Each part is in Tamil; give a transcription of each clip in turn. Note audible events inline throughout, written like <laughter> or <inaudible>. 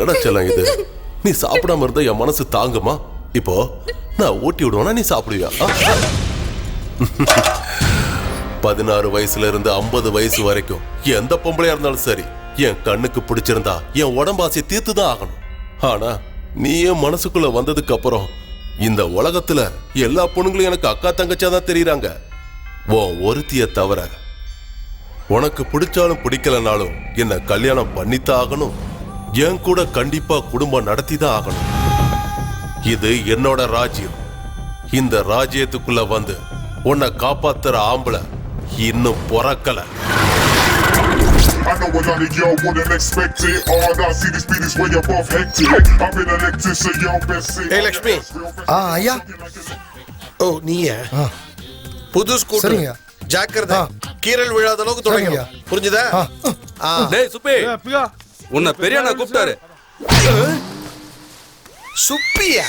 என்னடா செல்லம் இது? நீ சாப்பிடாம இருந்தா என் மனசு தாங்குமா? இப்போ நான் ஊட்டி விடுவேனா நீ சாப்பிடுவியா? பதினாறு வயசுல இருந்து ஐம்பது வயசு வரைக்கும் எந்த பொம்பளையா இருந்தாலும் சரி என் கண்ணுக்கு பிடிச்சிருந்தா என் உடம்பாசி தீர்த்து தான் ஆகணும். ஆனா நீ என் மனசுக்குள்ள வந்ததுக்கு அப்புறம் இந்த உலகத்துல எல்லா பொண்ணுங்களும் எனக்கு அக்கா தங்கச்சியா தான் தெரியுறாங்க. உன் ஒருத்திய தவிர உனக்கு பிடிச்சாலும் பிடிக்கலனாலும் என்ன கல்யாணம் பண்ணித்தான் ஆகணும். என் கூட கண்டிப்பா குடும்பம் நடத்தி தான் ஆகணும் இது என்னோட ராஜ்யம் இந்த ராஜ்யத்துக்குள்ள வந்து உன்னை காப்பாத்துற ஆம்பளை இன்னும் பிறக்கல I know a lot of y'all wouldn't expect it. All I see this beat is way above hectic. I've been elected, so y'all best say. Hey, Lakshmi. ஆ ஐயா ஓ நீயா ஆ புது ஸ்கூட்டர் சரிங்க. ஜாக்கிரதை. கீரல் விழாத அளவுக்கு தொடங்கணும் சரிங்க. புரிஞ்சுதா. டேய் சுப்பி உன்னை பெரிய அண்ணா கூப்பிட்டாரு. Subbiah.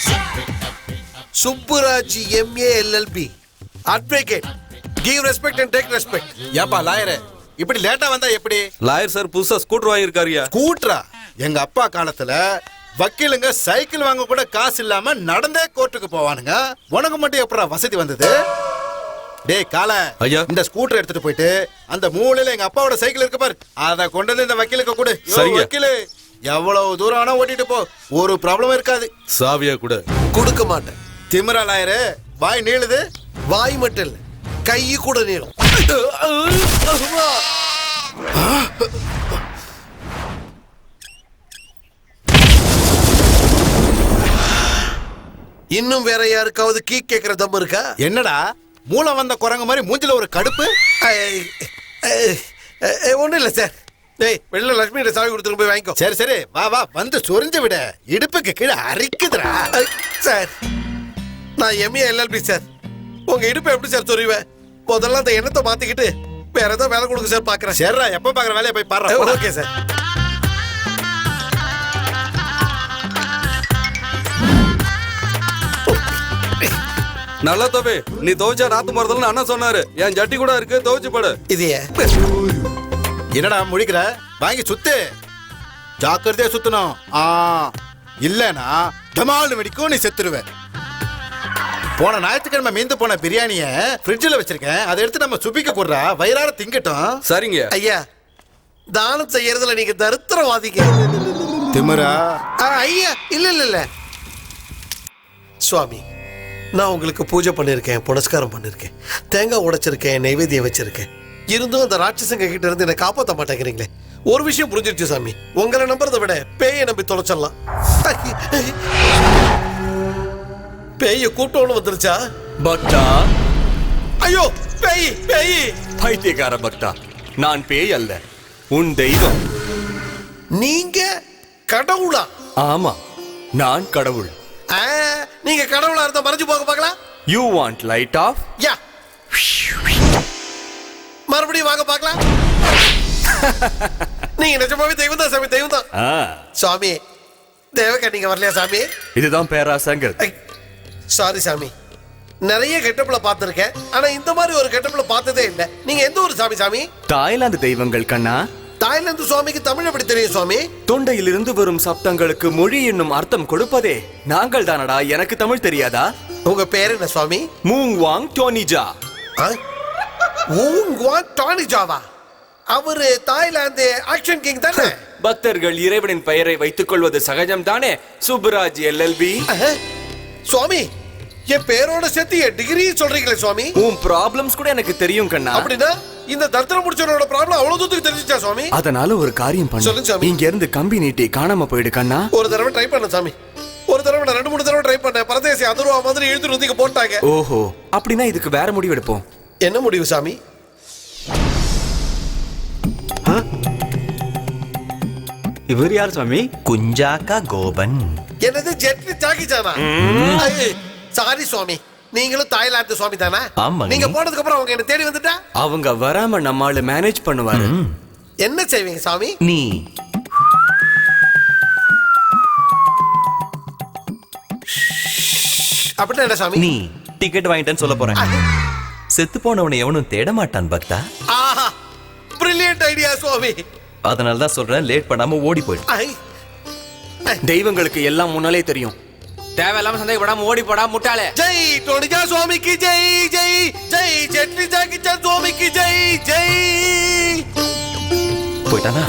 Subburaj MA LLB advocate give respect and take respect ஏப்பா லாயரு இப்படி லேட்டா வந்தா எப்படி? லாயர் சார் புதுசா ஸ்கூட்டர் வாங்கியிருக்காருயா? கூட்டுறா எங்க அப்பா காலத்துல வக்கீலுங்க சைக்கிள் வாங்க கூட காசு இல்லாம நடந்தே கோர்ட்டுக்கு போவானுங்க. உனக்கு மட்டும் எப்படா வசதி வந்தது? டேய் கால ஐயா. இந்த ஸ்கூட்டர் எடுத்துட்டு போயிட்டு அந்த மூலையில எங்க அப்பாவோட சைக்கிள் இருக்கு பாரு. அத கொண்டு வந்து இந்த வக்கீலுக்கு கொடு. சரிங்க. வக்கீலு எவ்வளவு தூரம் ஆனா ஓட்டிட்டு போ. ஒரு ப்ராப்ளம் இருக்காது. சாவியா கூட. கொடுக்க மாட்டேன். திமிரா லாயரு வாய் நீளுது. வாய் மட்டும் இல்ல கை கூட நீளும். இன்னும் வேற யாருக்காவது கீ கேக்குற தம் இருக்கா? என்னடா? மூளை வந்த குரங்கு மாதிரி மூஞ்சில ஒரு கடுப்பு. ஒன்றும் இல்லை சார். டேய் வெளில லட்சுமி சாவி கொடுத்துட்டு போய் வாங்கிக்கோ. சரி சரி. வா வா வந்து சொரிஞ்சு விட. இடுப்புக்கு கீழே அரிக்குதுடா. சார். நான் எம்ஏ எல்எல்பி சார். உங்க இடுப்பை எப்படி சார் சொருவேன் முதல்ல அந்த எண்ணத்தை மாத்திக்கிட்டு வேற ஏதாவது வேலை கொடுங்க சார் பாக்குறேன். சரிடா எப்ப பாக்குற வேலையை போய் பாரு ஓகே சார். நல்லா தம்பி நீ துவைச்சா நாத்து மரத்துல அண்ணா சொன்னாரு. என் ஜட்டி கூட இருக்கு துவைச்சு படு. இது ஏன்? என்னடா முழிக்கிற? வாங்கி சுத்து. ஜாக்கிரதையா சுத்தணும். ஆ இல்லனா டமால்னு வெடிக்கும் நீ செத்துருவ. போன ஞாயிற்றுக்கிழமை மீந்து போன பிரியாணிய ஃப்ரிட்ஜில் வச்சிருக்கேன். அதை எடுத்து நம்ம சுபிக்க போடுறா வயிறார திங்கட்டும். சரிங்க. ஐயா தானம் செய்யறதுல நீங்க தரித்திரவாதிங்க. திமிரா? ஆ, ஐயா இல்ல இல்ல இல்ல. சுவாமி நான் உங்களுக்கு பூஜை பண்ணிருக்கேன் புனஸ்காரம் பண்ணிருக்கேன். தேங்காய் உடைச்சிருக்கேன் நைவேத்தியம் வச்சிருக்கேன். இருந்தும் அந்த ராட்சசங்க கிட்ட இருந்து என்னை காப்பாத்த மாட்டேங்கிறீங்களே. ஒரு விஷயம் புரிஞ்சிருச்சு சாமி. உங்களை நம்புறதை விட பேயை நம்பி தொலைச்சிடலாம். பேய கூட்டம்னு வந்துருச்சா? பக்தா. ஐயோ பேய் பேய். பைத்தியக்கார பக்தா. நான் பேய் அல்ல உன் தெய்வம். நீங்க கடவுளா? ஆமா நான் கடவுள். நீங்க கடவுளா இருந்தா மறைஞ்சு போக பார்க்கலாம். யூ வாண்ட் லைட் ஆஃப் யா. மறுபடியும் வாங்க பார்க்கலாம். <laughs> நீங்க நிஜமாவே தெய்வம் தான் சாமி தெய்வம் தான். சுவாமி தேவக்கா நீங்க வரலையா சாமி? இதுதான் பேராசங்கிறது. சாரி சாமி. நிறைய கெட்டப்புல பார்த்திருக்கேன். ஆனா இந்த மாதிரி ஒரு கெட்டப்புல பார்த்ததே இல்ல. நீங்க எந்த ஒரு சாமி சாமி? தாய்லாந்து தெய்வங்கள் கண்ணா. தாய்லாந்து சுவாமிக்கு தமிழ் எப்படி தெரியும் சுவாமி? தொண்டையிலிருந்து வரும் சப்தங்களுக்கு மொழி என்னும் அர்த்தம் கொடுப்பதே நாங்கள் தானடா எனக்கு தமிழ் தெரியாதா? உங்க பேர் என்ன சுவாமி? மூங் வாங் டோனிஜா. ஆ? ஊங் குவான் டானி ஜாவா அவரு தாய்லாந்து ஆக்ஷன் கிங் தானே? <laughs> பக்தர்கள் இறைவனின் பெயரை வைத்துக் கொள்வது சகஜம் தானே சுப்புராஜ் எல்எல்பி. சுவாமி என் பேரோட சேர்த்து என் டிகிரி சொல்றீங்களே சுவாமி? உன் ப்ராப்ளம்ஸ் கூட எனக்கு தெரியும் கண்ணா. அப்படின்னா இந்த தர்த்தன முடிச்சவனோட ப்ராப்ளம் அவ்வளவு தூரத்துக்கு தெரிஞ்சிச்சா சுவாமி? அதனால ஒரு காரியம் சொல்லுங்க பண்ணு சாமி. இங்க இருந்து கம்பி நீட்டி காணாம போயிடு கண்ணா. ஒரு தடவை ட்ரை பண்ண சாமி. ஒரு தடவை நான் ரெண்டு மூணு தடவை ட்ரை பண்ணேன். பரதேசி அதர்வா மாதிரி இழுத்துட்டு வந்து இங்க போட்டாங்க. ஓஹோ. அப்படின்னா இதுக்கு வேற முடிவு எடுப்போம். என்ன முடிவு சாமி? இவர் யார் சுவாமி? குஞ்சாக்கா கோபன். என்னது ஜெட்லி ஜாக்கி ஜானா? சாரி சுவாமி. நீங்களும் தாய்லாந்து சுவாமி தானா? ஆமாங்க. நீங்க போனதுக்கு அப்புறம் அவங்க என்ன தேடி வந்துட்டா? அவங்க வராம நம்மால மேனேஜ் பண்ணுவாரு. என்ன செய்வீங்க சாமி? நீ. அப்படின்னா என்ன சாமி? நீ டிக்கெட் வாங்கிட்டேன்னு சொல்ல போறேன். செத்து போனவனை எவனும் தேட மாட்டான் பக்தா. ஆஹா. பிரில்லியன்ட் ஐடியா சுவாமி. அதனால தான் சொல்றேன் லேட் பண்ணாம ஓடி போயிடு. தெய்வங்களுக்கு எல்லாம் முன்னாலே தெரியும். தேவையில்லாம சந்தேகப்படாம ஓடி போடா முட்டாளே. ஜெய் டோனிகா சுவாமிக்கு ஜெய் ஜெய். ஜெய் ஜெட்லி ஜாக்கிச்சான் சுவாமிக்கு ஜெய் ஜெய். போயிட்டானா?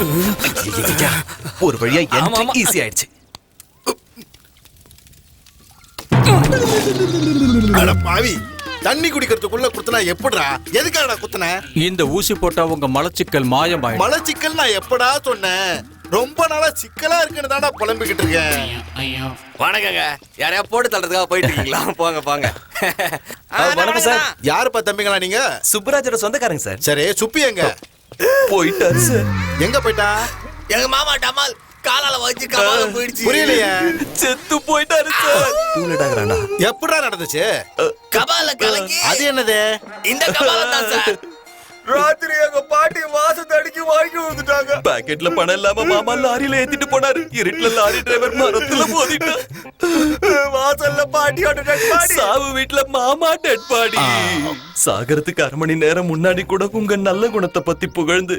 ஒரு வழியா என்ட்ரி ஈஸி ஆயிடுச்சு. அட பாவி தண்ணி குடிக்கிறதுக்குள்ள குத்துனா எப்படிடா? எதுக்காடா குத்துன? இந்த ஊசி போட்டா உங்க மலச்சிக்கல் மாயமாயிடும். மலச்சிக்கல் நான் எப்படா சொன்னேன் ரொம்ப நாளா சிக்கலா இருக்குன்னு தான்டா புலம்பிக்கிட்டு இருக்கேன். வணக்கங்க. யாரையா போட்டு தள்ளுறதுக்காக போயிட்டு இருக்கீங்களா? <laughs> போங்க போங்க. வணக்கம் சார். யாருப்பா தம்பிங்களா நீங்க? சுப்பராஜோட சொந்தக்காரங்க சார். சரி சுப்பி எங்க? போயிட்டாரு சார். எங்க போயிட்டா? எங்க மாமா டமால் காலால வச்சு கமால போயிடுச்சு புரியலையே. செத்து போயிட்டாரு சார். எப்படா நடந்துச்சு? கபால கலக்கி. அது என்னது? இந்த கபால தான் சார். ராத்திரி எங்க பாட்டி வாசத்தை அடிக்கி வாங்கி வந்துட்டாங்க. பாக்கெட்ல பணம் இல்லாம மாமா லாரியில ஏத்திட்டு போனாரு. இருட்டுல லாரி டிரைவர் மரத்துல மோதிட்டான். வாசல்ல பாட்டியோட dead body. சாவு வீட்ல மாமா டெட் பாடி சாகரத்துக்கு அரை மணி நேரம் முன்னாடி கூட உங்க நல்ல குணத்தை பத்தி புகழ்ந்து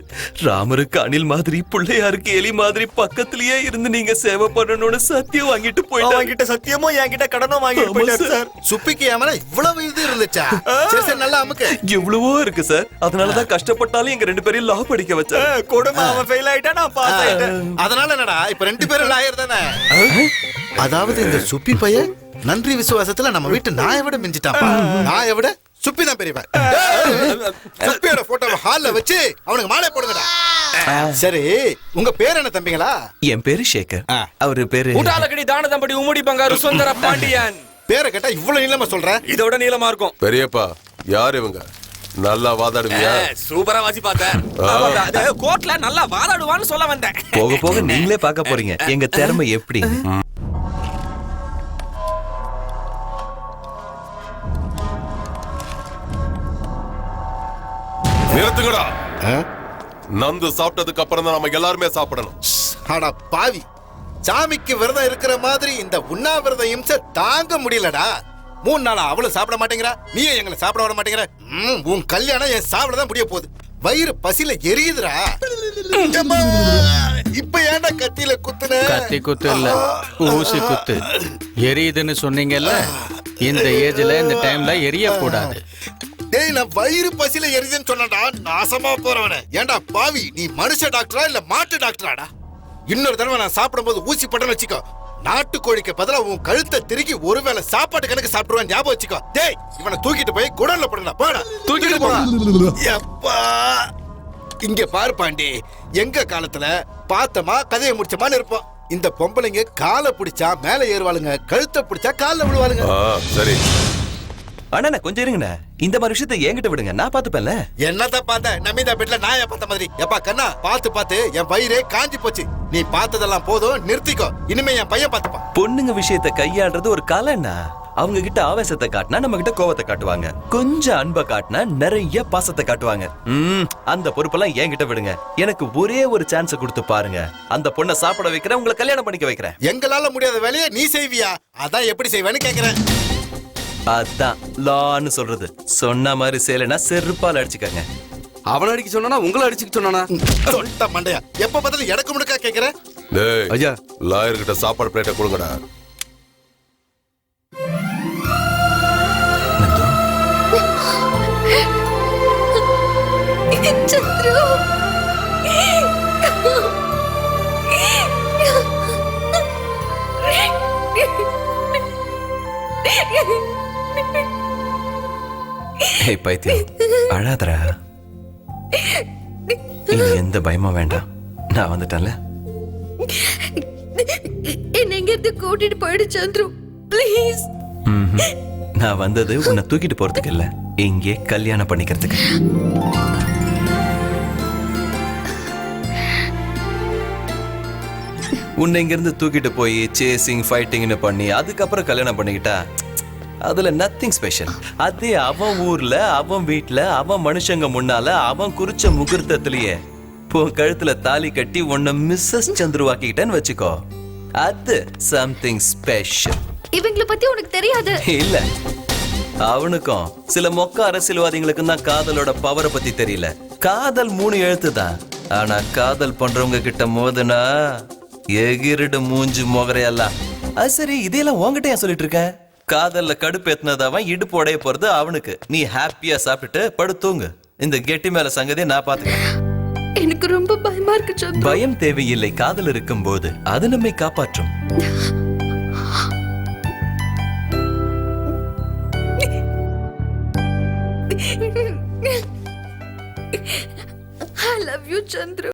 ராமருக்கு அணில் மாதிரி பிள்ளையாருக்கு எலி மாதிரி பக்கத்திலேயே இருந்து நீங்க சேவை பண்ணணும்னு சத்தியம் வாங்கிட்டு போயிட்டாங்க அவன்கிட்ட சத்தியமும் என்கிட்ட கடனும் வாங்கிட்டு போயிட்டாரு சார். சுப்பிக்கு ஏமல இவ்வளவு இது இருந்துச்சா? சரி சரி நல்லா அமுக்கு. எவ்வளவோ இருக்கு சார். அதனாலதான் கஷ்டப்பட்டாலும் எங்க ரெண்டு பேரையும் லா படிக்க வச்சாங்க கொடுமை அவன் ஃபெயில் ஆயிட்டா நான் பாஸ் ஆயிட்டேன் அதனால என்னடா இப்ப ரெண்டு பேரும் லாயர் தானே அதாவது இந்த சுப்பி பையன் நன்றி விசுவாசத்துல நம்ம வீட்டு நாயை விட மிஞ்சிட்டான் நாயை விட சுப்பி தான் பெரியவன். சுப்பியோட போட்டோவை ஹால்ல வச்சு அவனுக்கு மாலை போடுங்கடா. சரி உங்க பேர் என்ன தம்பிங்களா? என் பேரு சேகர். அவரு பேரு முட்டாளக்கடி தான தம்படி உம்முடி பங்காரு சுந்தர பாண்டியன் பேரை கேட்டா இவ்வளவு நீளமா சொல்ற? இதோட நீளமா இருக்கும். பெரியப்பா யார் இவங்க? நல்லா வாதாடுவியா? சூப்பரா வாசி பார்த்தேன் கோர்ட்ல நல்லா வாதாடுவான்னு சொல்ல வந்தேன். போக போக நீங்களே பார்க்க போறீங்க. எங்க திறமை எப்படி? நிறுத்துங்கடா. நந்து சாப்பிட்டதுக்கு அப்புறம் தான் நம்ம எல்லாருமே சாப்பிடணும். ஆனா பாவி. சாமிக்கு விரதம் இருக்கிற மாதிரி இந்த உண்ணாவிரத இம்சை தாங்க முடியலடா. மூணு நாளா அவளும் சாப்பிட மாட்டேங்கிறா? நீயும் எங்களை சாப்பிட விட மாட்டேங்கிற? உன் கல்யாணம் என் சாப்பிட தான் முடிய போகுது. வயிறு பசியில எரியுதுடா. எம்மா, இப்ப ஏன்டா கத்தியில குத்துன? கத்தி குத்து இல்ல ஊசி குத்து. எரியுதுன்னு சொன்னீங்கல்ல இந்த ஏஜ்ல இந்த டைம்ல எரிய கூடாது. டேய் நான் வயிறு பசியில எரியுதுன்னு சொன்னடா நாசமா போறவன. ஏன்டா பாவி நீ மனுஷ டாக்டரா இல்ல மாட்டு டாக்டராடா? இன்னொரு தடவை நான் சாப்பிடும்போது ஊசி பட்டன்னு வச்சுக்கோ. நாட்டுக்கோழிக்கு பதிலா உன் கழுத்தை திருகி ஒருவேளை சாப்பாட்டு கணக்கு சாப்பிடுவேன் ஞாபகம் வச்சுக்கோ. டேய் இவனை தூக்கிட்டு போய் குடல்ல போடுடா போடா. தூக்கிட்டு போடா. எப்பா. இங்க பாரு பாண்டி எங்க காலத்துல பார்த்தமா கதையை முடிச்சமான்னு இருப்போம். இந்த பொம்பளைங்க காலை பிடிச்சா மேல ஏறுவாளுங்க கழுத்தை பிடிச்சா கால்ல விழுவாளுங்க. சரி. அண்ணா கொஞ்சம் இருங்கண்ணே. இந்த மாதிரி விஷயத்தை என்கிட்ட விடுங்க. நான் பாத்துப்பேன்ல என்னத்த பார்த்த? நமிதா பெட்ல நாய பார்த்த மாதிரி? எப்பா கண்ணா பார்த்து பார்த்து. என் வயிறே காஞ்சி போச்சு. நீ பார்த்ததெல்லாம் போதும் நிறுத்திக்கோ. இனிமே என் பையன் பார்த்துப்பான். பொண்ணுங்க விஷயத்தை கையாடுறது ஒரு கலைண்ணா. அவங்க கிட்ட ஆவேசத்தை காட்டினா நம்ம கிட்ட கோவத்தை காட்டுவாங்க. கொஞ்சம் அன்பை காட்டினா நிறைய பாசத்தை காட்டுவாங்க. ம் அந்த பொறுப்பெல்லாம் என்கிட்ட விடுங்க. எனக்கு ஒரே ஒரு சான்ஸ் கொடுத்து பாருங்க. அந்த பொண்ணை சாப்பிட வைக்கிறேன் உங்களை கல்யாணம் பண்ணிக்க வைக்கிறேன். எங்களால முடியாத வேலையை நீ செய்வியா? அதான் எப்படி செய்வேன்னு கேக்குறேன். அதான் லான்னு சொல்றது. சொன்ன மாதிரி செய்யலைன்னா செருப்பால் அடிச்சுக்கங்க. அவனை அடிக்க சொன்னானா உங்களை அடிச்சுக்க சொன்னானா? சொல்லிட்ட மண்டையா. எப்ப பார்த்தாலும் எனக்கு முடுக்கா கேக்குற? டேய் ஐயா. லாயர் கிட்ட சாப்பாடு பிளேட்டை கொடுங்கடா. ஏய் பைத்தியம். அழாதடா. இனி எந்த பயமும் வேண்டாம். நான் வந்துட்டேன்ல. என்ன எங்க இருந்து கூட்டிட்டு போயிடு சந்துரு. ப்ளீஸ். நான் வந்தது உன்னை தூக்கிட்டு போறதுக்கு இல்ல. இங்கே கல்யாணம் பண்ணிக்கிறதுக்கு. உன்னை இங்கிருந்து தூக்கிட்டு போய் சேசிங் ஃபைட்டிங்னு பண்ணி அதுக்கப்புறம் கல்யாணம் பண்ணிக்கிட்டா அதுல நத்திங் ஸ்பெஷல் அதே அவன் ஊர்ல அவன் வீட்ல அவன் மனுஷங்க முன்னால அவன் குறிச்ச முகூர்த்தத்திலேயே உன் கழுத்துல தாலி கட்டி உன்னை மிஸ்ஸஸ் சந்துருவாக்கிக்கிட்டேன்னு வச்சுக்கோ. அது சம்திங் ஸ்பெஷல் இவங்கள பத்தி உனக்கு தெரியாது. இல்ல. அவனுக்கும் சில மொக்க அரசியல்வாதிகளுக்கும் தான் காதலோட பவரை பத்தி தெரியல. காதல் மூணு எழுத்து தான். ஆனா காதல் பண்றவங்க கிட்ட மோதுனா எகிரிடு மூஞ்சி முகரையெல்லாம் அது சரி இதையெல்லாம் உன்கிட்ட ஏன் சொல்லிட்டு இருக்க? காதல்ல கடுப்பு அவன் இடுப்பு உடைய போறது அவனுக்கு. நீ ஹாப்பியா சாப்பிட்டுட்டு படுத்தூங்க இந்த கெட்டி மேல சங்கதியை நான் பாத்துக்கிறேன் எனக்கு ரொம்ப பயமா இருக்கு பயம் தேவையில்லை. காதல் இருக்கும் போது அது நம்மை காப்பாற்றும். I love you Chandra